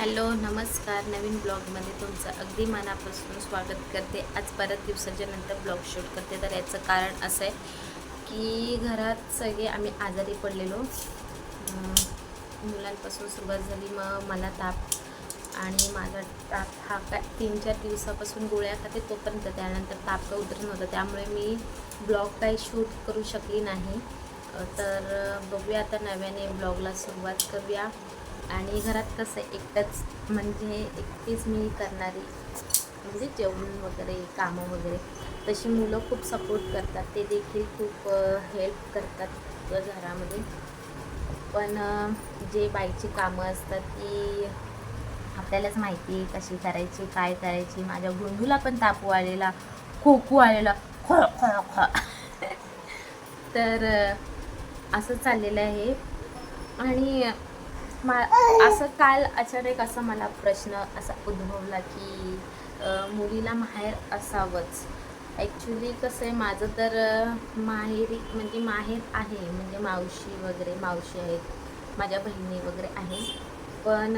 Hello नमस्कार. नवीन ब्लॉगमध्ये तुमचं अगदी मनापासून स्वागत करते. आज परत दिवसाच्या नंतर ब्लॉग शूट करते. तर याचं कारण असं आहे की घरात सगळे आम्ही आजारी पडलेलो. मुलांपासून सुरुवात झाली. मग मला ताप आणि माझा ताप हा काय तीन चार दिवसापासून गोळ्या खाते तोपर्यंत. त्यानंतर ताप काय उतरत त्यामुळे मी ब्लॉग काही शूट करू शकली नाही. तर बघूया आता नव्याने ब्लॉगला सुरुवात करूया. आणि घरात कसं एकटंच म्हणजे एकटीच मी करणारी म्हणजे जेवण वगैरे कामं वगैरे तशी मुलं खूप सपोर्ट करतात. ते देखील खूप हेल्प करतात घरामध्ये. पण जे बाईची कामं असतात ती आपल्यालाच माहिती कशी करायची काय करायची. माझ्या गुंडूला पण ताप आलेला खोकू आलेला खो खो खो तर असं चाललेलं आहे. आणि मा असं काल अचानक असा मला प्रश्न असा उद्भवला की मुलीला माहेर असावंच. ॲक्च्युली कसं आहे माझं तर माहेरी म्हणजे माहेर आहे म्हणजे मावशी वगैरे मावशी आहेत माझ्या बहिणी वगैरे आहे पण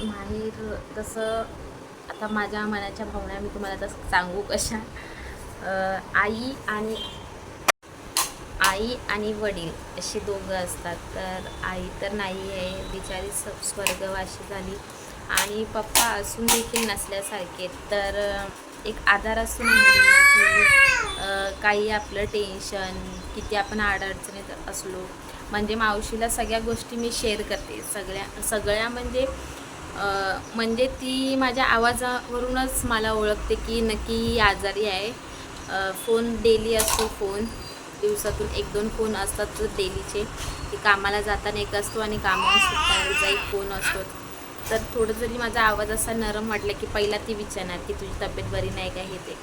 माहेर तसं आता माझ्या मनाच्या भावना मी तुम्हाला तसं सांगू कशा? आई आणि आई आणि वडील असे दोघं असतात. तर आई तर नाही आहे बिचारी स स्वर्गवाशी झाली. आणि पप्पा असून देखील नसल्यासारखे. तर एक आधार असून की काही आपलं टेन्शन किती आपण अडचणीत असलो. म्हणजे मावशीला सगळ्या गोष्टी मी शेअर करते. सगळ्या सगळ्या म्हणजे म्हणजे ती माझ्या आवाजावरूनच मला ओळखते की नक्की आजारी आहे. फोन डेली असतो फोन दिवसातून एक दोन फोन असतात डेलीचे. की कामाला जाताना एक असतो आणि कामावर एक फोन असतो. तर थोडं जरी माझा आवाज असा नरम वाटला की पहिला ती विचारणार की तुझी तब्येत बरी नाही का हे ते.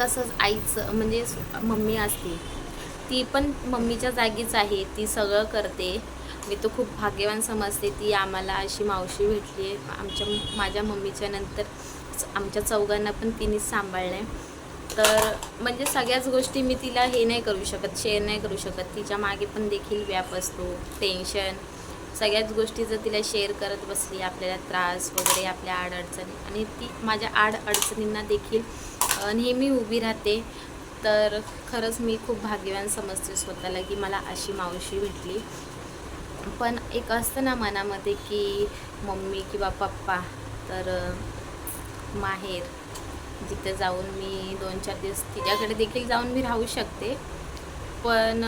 तसंच आईचं म्हणजे मम्मी असते. ती पण मम्मीच्या जागीच आहे. ती सगळं करते. मी तो खूप भाग्यवान समजते. ती आम्हाला अशी मावशी भेटली. आहे आमच्या माझ्या मम्मीच्या नंतर आमच्या चौघांना पण तिनेच सांभाळलं आहे तर म्हणजे सगळ्याच गोष्टी मी तिला हे नाही करू शकत शेअर नाही करू शकत. तिच्यामागे पण देखील व्याप असतो टेन्शन सगळ्याच गोष्टी जर तिला शेअर करत बसली आपल्याला त्रास वगैरे आपल्या आडअडचणी आणि ती माझ्या आड अडचणींना देखील नेहमी उभी राहते. तर खरंच मी खूप भाग्यवान समजते स्वतःला की मला अशी मावशी भेटली. पण एक असतं ना मनामध्ये की मम्मी किंवा पप्पा तर माहेर जिथे जाऊन मी दोन चार दिवस तिच्याकडे देखील जाऊन मी राहू शकते. पण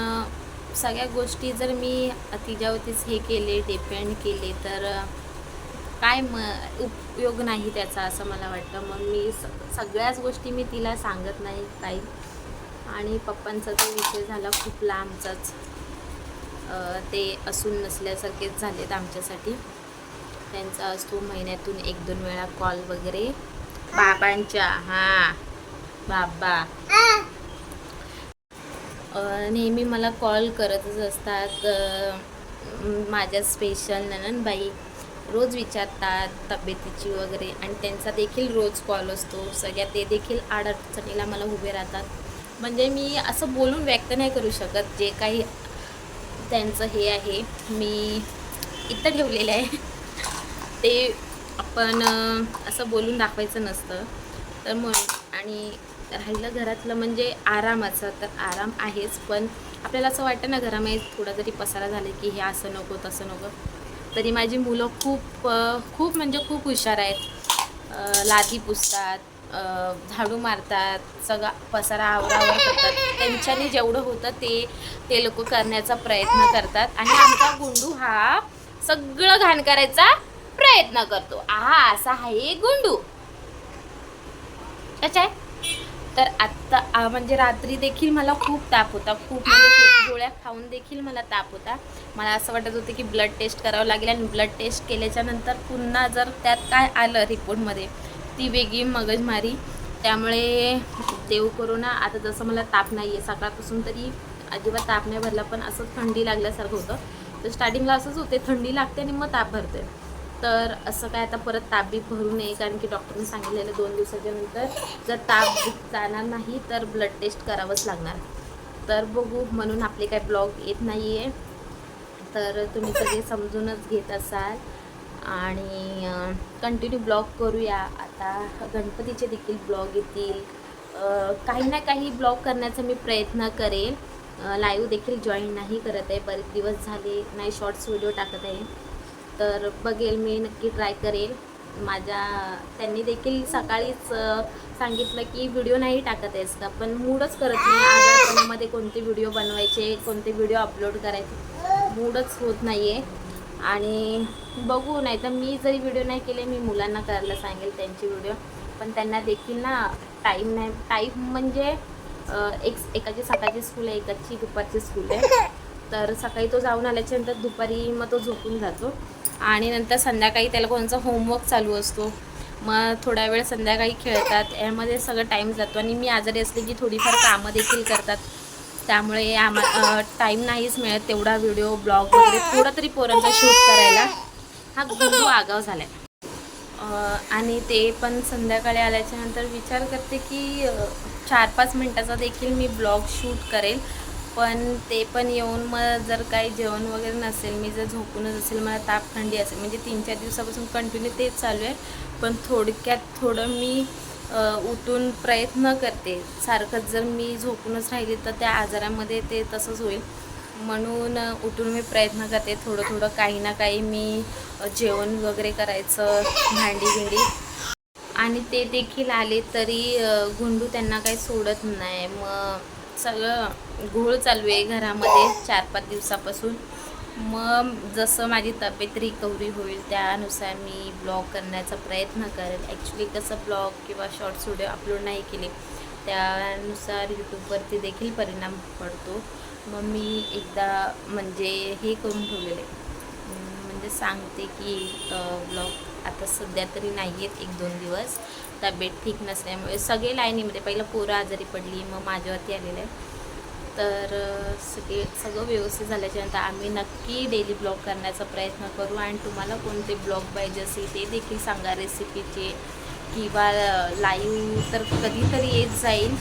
सगळ्या गोष्टी जर मी तिच्यावरतीच हे केले डिपेंड केले तर काय म उपयोग नाही त्याचा असं मला वाटतं. मग मी स सगळ्याच गोष्टी मी तिला सांगत नाही काही आणि पप्पांचा जो विषय झाला खूप लांबचाच ते असून नसल्यासारखेच झालेत आमच्यासाठी. त्यांचा असतो महिन्यातून एक दोन वेळा कॉल वगैरे. बाबांच्या हां. बाबा. नेहमी मला कॉल करतच असतात माझ्या स्पेशल नननबाई रोज विचारतात तब्येतीची वगैरे आणि त्यांचा देखील रोज कॉल असतो. सगळ्या ते देखील अडचणीला मला उभे राहतात. म्हणजे मी असं बोलून व्यक्त नाही करू शकत. जे काही त्यांचं हे आहे मी इथं ठेवलेलं आहे. ते आपण असं बोलून दाखवायचं नसतं. तर मग आणि राहिलं घरातलं म्हणजे आरामाचं तर आराम आहेच पण आपल्याला असं वाटतं ना घरामध्ये थोडा जरी पसारा झाला की हे असं नको तसं नको. तरी माझी मुलं खूप खूप म्हणजे खूप हुशार आहेत. लादी पुसतात झाडू मारतात सगळा पसारा आवरावर करतात. त्यांच्याने जेवढं होतं ते ते लोक करण्याचा प्रयत्न करतात. आणि आमचा गुंडू हा सगळं घाण करायचा प्रयत्न करतो. आहा असा आहे गुंडू. अच्छा. आहे तर आत्ता म्हणजे रात्री देखील मला खूप ताप होता. खूप म्हणजे खूप गोळ्या खाऊन देखील मला ताप होता. मला असं वाटत होतं की ब्लड टेस्ट करावं लागेल आणि ब्लड टेस्ट केल्याच्यानंतर पुन्हा जर त्यात काय आलं रिपोर्टमध्ये ती वेगळी मगजमारी. त्यामुळे देव करू ना आता जसं मला ताप नाही आहे सकाळपासून तरी अजिबात ताप नाही भरला पण असं थंडी लागल्यासारखं होतं. तर स्टार्टिंगला असंच होते थंडी लागते आणि मग ताप भरते तर असं काय आता परत ताप बी भरू नये कारण की डॉक्टरने सांगितलेलं दोन दिवसाच्या नंतर जर ताप जाणार नाही तर ब्लड टेस्ट करावंच लागणार. तर बघू म्हणून आपले काय ब्लॉग येत नाही आहे तर तुम्ही सगळे समजूनच घेत असाल. आणि कंटिन्यू ब्लॉग करूया. आता गणपतीचे देखील ब्लॉग येतील. काही ना काही ब्लॉग करण्याचा मी प्रयत्न करेल लाईव्ह देखील जॉईन नाही करत आहे. बरेच दिवस झाले नाही शॉर्ट्स व्हिडिओ टाकत आहे. तर बघेल मी नक्की ट्राय करेल. माझ्या त्यांनी देखील सकाळीच सांगितलं की व्हिडिओ नाही टाकत आहेस का? पण मूडच करत नाही. आजारपणामध्ये कोणते व्हिडिओ बनवायचे कोणते व्हिडिओ अपलोड करायचे मूडच होत नाही आहे आणि बघू नाही तर मी जरी व्हिडिओ नाही केले मी मुलांना करायला सांगेल त्यांचे व्हिडिओ पण त्यांना देखील ना टाईम नाही टाईम म्हणजे एक एकाची सकाळची स्कूल आहे एकाची दुपारची स्कूल आहे. तर सकाळी तो जाऊन आल्याच्यानंतर दुपारी मग तो झोपून जातो. आणि नंतर संध्याकाळी त्याला कोणाचा होमवर्क चालू असतो. मग थोडा वेळ संध्याकाळी खेळतात. यामध्ये सगळं टाईम जातो आणि मी आजारी असले की थोडीफार कामं देखील करतात. त्यामुळे आम्हा टाईम नाहीच मिळत तेवढा व्हिडिओ ब्लॉग वगैरे थोडा तरी पोरांचा शूट करायला. हा गुरु आगाव झाला आहे आणि ते पण संध्याकाळी आल्याच्यानंतर विचार करते की चार पाच मिनटाचा देखील मी ब्लॉग शूट करेल. पण ते पण येऊन मग जर काही जेवण वगैरे नसेल मी जर झोपूनच असेल मला ताप थंडी असेल म्हणजे तीन चार दिवसापासून कंटिन्यू तेच चालू आहे. पण थोडक्यात थोडं मी उठून प्रयत्न करते. सारखंच जर मी झोपूनच राहिली तर त्या आजारामध्ये ते तसंच होईल. म्हणून उठून मी प्रयत्न करते. थोडं थोडं काही ना काही मी जेवण वगैरे करायचं भांडी भिंडी. आणि ते देखील आले तरी गुंडू त्यांना काही सोडत नाही. मग सगळं घोळ चालू आहे घरामध्ये चार पाच दिवसापासून. मग जसं माझी तब्येत रिकव्हरी होईल त्यानुसार मी ब्लॉग करण्याचा प्रयत्न करेल. ॲक्च्युली कसं ब्लॉग किंवा शॉर्ट्स व्हिडिओ अपलोड नाही केले त्यानुसार यूट्यूबवरती देखील परिणाम पडतो. मग मी एकदा म्हणजे हे करून ठेवलेले आहे. म्हणजे सांगते की ब्लॉग आता सध्या तरी नाही आहेत एक दोन दिवस. तब्येत ठीक नसल्यामुळे सगळे लाईनीमध्ये पहिलं पोरं आजारी पडली मग माझ्यावरती आलेलं आहे. तर सगळे सगळं व्यवस्थित झाल्याच्यानंतर आम्ही नक्की डेली ब्लॉग करण्याचा प्रयत्न करू आणि तुम्हाला कोणते ब्लॉग पाहिजे असेल ते देखील सांगा रेसिपीचे किंवा लाईव्ह तर कधीतरी येत जाईल.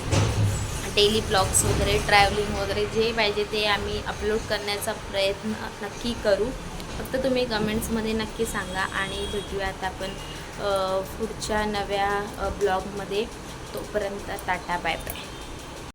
डेली ब्लॉग्स वगैरे ट्रॅव्हलिंग वगैरे जे पाहिजे ते आम्ही अपलोड करण्याचा प्रयत्न नक्की करू. फक्त तुम्ही कमेंट्समध्ये नक्की सांगा आणि भेटूयात आपण. पुढच्या नव्या ब्लॉगमध्ये तोपर्यंत टाटा बाय बाय.